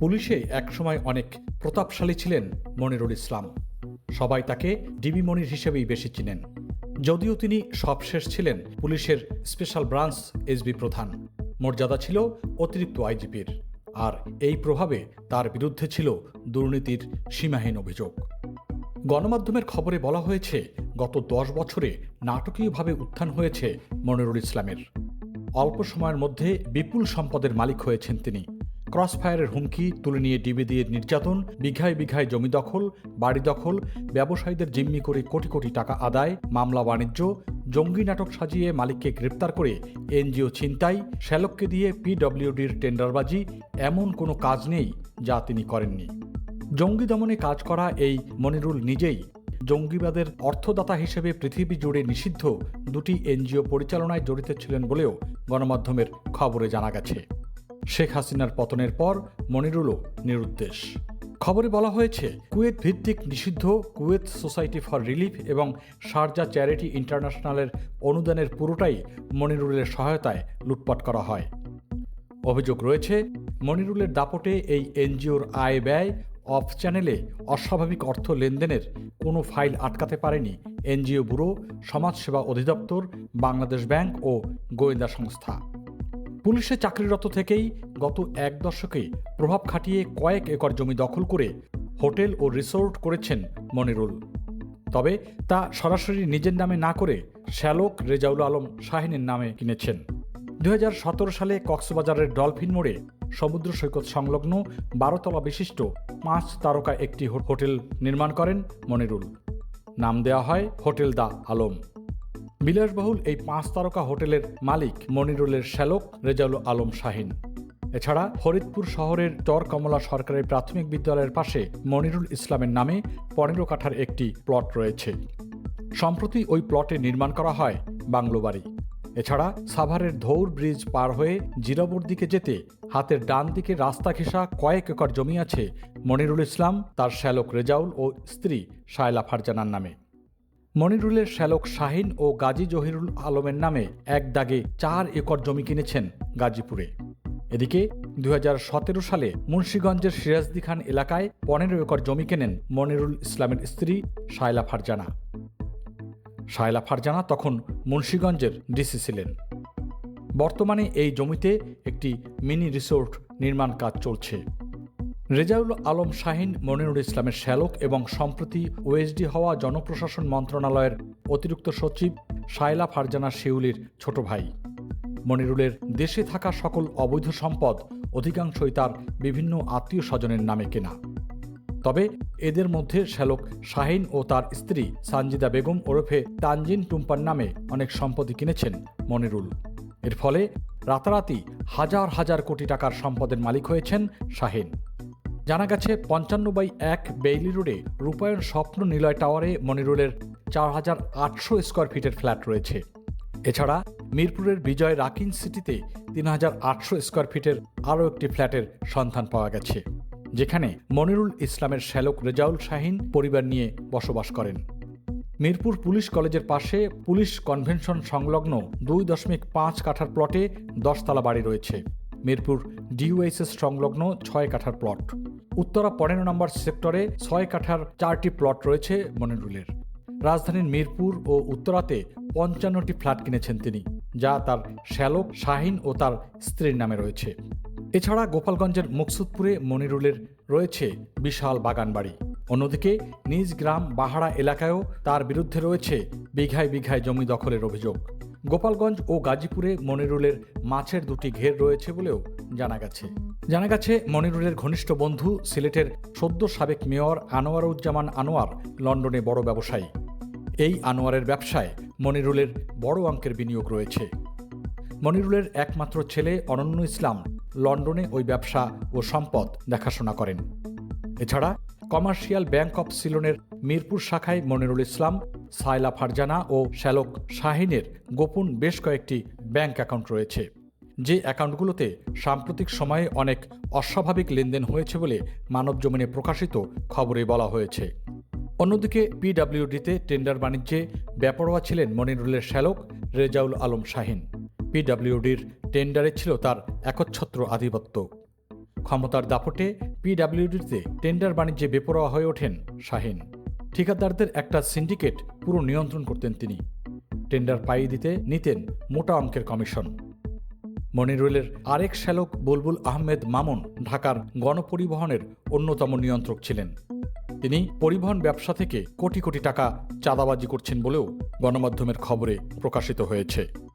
পুলিশে একসময় অনেক প্রতাপশালী ছিলেন মনিরুল ইসলাম। সবাই তাকে ডিবি মনির হিসেবেই বেশি চিনেন। যদিও তিনি সবশেষ ছিলেন পুলিশের স্পেশাল ব্রাঞ্চ এসবি প্রধান। মর্যাদা ছিল অতিরিক্ত আইজিপির। আর এই প্রভাবে তার বিরুদ্ধে ছিল দুর্নীতির সীমাহীন অভিযোগ। গণমাধ্যমের খবরে বলা হয়েছে, গত দশ বছরে নাটকীয়ভাবে উত্থান হয়েছে মনিরুল ইসলামের। অল্প সময়ের মধ্যে বিপুল সম্পদের মালিক হয়েছেন তিনি। ক্রসফায়ারের হুমকি তুলে নিয়ে ডিবি দিয়ে নির্যাতন, বিঘায় বিঘায় জমি দখল, বাড়ি দখল, ব্যবসায়ীদের জিম্মি করে কোটি কোটি টাকা আদায়, মামলা বাণিজ্য, জঙ্গি নাটক সাজিয়ে মালিককে গ্রেপ্তার করে এনজিও ছিনতাই, শ্যালককে দিয়ে পিডব্লিউডির টেন্ডারবাজি, এমন কোনো কাজ নেই যা তিনি করেননি। জঙ্গি দমনে কাজ করা এই মনিরুল নিজেই জঙ্গিবাদের অর্থদাতা হিসেবে পৃথিবী জুড়ে নিষিদ্ধ দুটি এনজিও পরিচালনায় জড়িত ছিলেন বলেও গণমাধ্যমের খবরে জানা গেছে। শেখ হাসিনার পতনের পর মনিরুলও নিরুদ্দেশ। খবরে বলা হয়েছে, কুয়েত ভিত্তিক নিষিদ্ধ কুয়েত সোসাইটি ফর রিলিফ এবং শারজা চ্যারিটি ইন্টারন্যাশনালের অনুদানের পুরোটাই মনিরুলের সহায়তায় লুটপাট করা হয়। অভিযোগ রয়েছে, মনিরুলের দাপটে এই এনজিওর আয় ব্যয় অফ চ্যানেলে অস্বাভাবিক অর্থ লেনদেনের কোনো ফাইল আটকাতে পারেনি এনজিও ব্যুরো, সমাজসেবা অধিদপ্তর, বাংলাদেশ ব্যাংক ও গোয়েন্দা সংস্থা। পুলিশে চাকরিরত থেকেই গত এক দশকে প্রভাব খাটিয়ে কয়েক একর জমি দখল করে হোটেল ও রিসোর্ট করেছেন মনিরুল। তবে তা সরাসরি নিজের নামে না করে শ্যালক রেজাউল আলম শাহিনের নামে কিনেছেন। দু হাজার সতেরো সালে কক্সবাজারের ডলফিন মোড়ে সমুদ্র সৈকত সংলগ্ন বারোতলা বিশিষ্ট পাঁচ তারকা একটি হোটেল নির্মাণ করেন মনিরুল। নাম দেওয়া হয় হোটেল দা আলম। বিলাসবহুল এই পাঁচ তারকা হোটেলের মালিক মনিরুলের শ্যালক রেজাউল আলম শাহিন। এছাড়া ফরিদপুর শহরের চর কমলা সরকারি প্রাথমিক বিদ্যালয়ের পাশে মনিরুল ইসলামের নামে পনেরো কাঠার একটি প্লট রয়েছে। সম্প্রতি ওই প্লটে নির্মাণ করা হয় বাংলো বাড়ি এছাড়া সাভারের ধৌর ব্রিজ পার হয়ে জিরাবুর দিকে যেতে হাতের ডান দিকে রাস্তা ঘেঁষা কয়েক একর জমি আছে মনিরুল ইসলাম, তার শ্যালক রেজাউল ও স্ত্রী শায়লা ফারজানার নামে। মনিরুলের শ্যালক শাহিন ও গাজী জহিরুল আলমের নামে এক দাগে চার একর জমি কিনেছেন গাজীপুরে। এদিকে দু হাজার সতেরো সালে মুন্সীগঞ্জের সিরাজদি খান এলাকায় পনেরো একর জমি কেনেন মনিরুল ইসলামের স্ত্রী শায়লা ফারজানা। শায়লা ফারজানা তখন মুন্সীগঞ্জের ডিসি ছিলেন। বর্তমানে এই জমিতে একটি মিনি রিসোর্ট নির্মাণ কাজ চলছে। রেজাউল আলম শাহিন, মনিরুল ইসলামের শ্যালক এবং সম্প্রতি ওএসডি হওয়া জনপ্রশাসন মন্ত্রণালয়ের অতিরিক্ত সচিব শায়লা ফারজানা শিউলির ছোট ভাই। মনিরুলের দেশে থাকা সকল অবৈধ সম্পদ অধিকাংশই তার বিভিন্ন আত্মীয় স্বজনের নামে কেনা। তবে এদের মধ্যে শ্যালক শাহিন ও তার স্ত্রী সানজিদা বেগম ওরফে তানজিন টুম্পার নামে অনেক সম্পত্তি কিনেছেন মনিরুল। এর ফলে রাতারাতি হাজার হাজার কোটি টাকার সম্পদের মালিক হয়েছেন শাহিন। জানা গেছে, পঞ্চান্ন বাই এক বেইলি রোডে রূপায়ণ স্বপ্ন নিলয় টাওয়ারে মনিরুলের চার হাজার আটশো স্কোয়ার ফিটের ফ্ল্যাট রয়েছে। এছাড়া মিরপুরের বিজয় রাকিন সিটিতে তিন হাজার আটশো স্কোয়ার ফিটের আরও একটি ফ্ল্যাটের সন্ধান পাওয়া গেছে, যেখানে মনিরুল ইসলামের শ্যালক রেজাউল শাহিন পরিবার নিয়ে বসবাস করেন। মিরপুর পুলিশ কলেজের পাশে পুলিশ কনভেনশন সংলগ্ন দুই দশমিক পাঁচ কাঠার প্লটে দশতলা বাড়ি রয়েছে। মিরপুর ডিউএইচএস সংলগ্ন ছয় কাঠার প্লট। উত্তরা পনেরো নম্বর সেক্টরে ছয় কাঠার চারটি প্লট রয়েছে মনিরুলের। রাজধানীর মিরপুর ও উত্তরাতে পঞ্চান্নটি ফ্ল্যাট কিনেছেন তিনি, যা তার শ্যালক, শাহিন ও তার স্ত্রীর নামে রয়েছে। এছাড়া গোপালগঞ্জের মুকসুদপুরে মনিরুলের রয়েছে বিশাল বাগান বাড়ি অন্যদিকে নিজ গ্রাম বাহাড়া এলাকায়ও তার বিরুদ্ধে রয়েছে বিঘায় বিঘায় জমি দখলের অভিযোগ। গোপালগঞ্জ ও গাজীপুরে মনিরুলের মাছের দুটি ঘের রয়েছে বলেও জানা গেছে। জানা গেছে, মনিরুলের ঘনিষ্ঠ বন্ধু, সিলেটের সদ্য সাবেক মেয়র আনোয়ারুজ্জামান আনোয়ার লন্ডনে বড় ব্যবসায়ী। এই আনোয়ারের ব্যবসায় মনিরুলের বড় অঙ্কের বিনিয়োগ রয়েছে। মনিরুলের একমাত্র ছেলে অনন্য ইসলাম লন্ডনে ওই ব্যবসা ও সম্পদ দেখাশোনা করেন। এছাড়া কমার্শিয়াল ব্যাংক অফ সিলনের মিরপুর শাখায় মনিরুল ইসলাম, সায়লা ফারজানা ও শ্যালক শাহিনের গোপন বেশ কয়েকটি ব্যাংক অ্যাকাউন্ট রয়েছে। যে অ্যাকাউন্টগুলোতে সাম্প্রতিক সময়ে অনেক অস্বাভাবিক লেনদেন হয়েছে বলে মানবজমিনে প্রকাশিত খবরে বলা হয়েছে। অন্যদিকে পিডাব্লিউডিতে টেন্ডার বাণিজ্যে বেপরোয়া ছিলেন মনিরুলের শ্যালক রেজাউল আলম শাহিন। পিডাব্লিউডির টেন্ডারে ছিল তার একচ্ছত্র আধিপত্য। ক্ষমতার দাপটে পিডাব্লিউডিতে টেন্ডার বাণিজ্যে বেপরোয়া হয়ে ওঠেন শাহিন। ঠিকাদারদের একটা সিন্ডিকেট পুরো নিয়ন্ত্রণ করতেন তিনি। টেন্ডার পাইয়ে দিতে নিতেন মোটা অঙ্কের কমিশন। মনিরুলের আরেক শ্যালক বুলবুল আহমেদ মামুন ঢাকার গণপরিবহনের অন্যতম নিয়ন্ত্রক ছিলেন। তিনি পরিবহন ব্যবসা থেকে কোটি কোটি টাকা চাঁদাবাজি করছেন বলেও গণমাধ্যমের খবরে প্রকাশিত হয়েছে।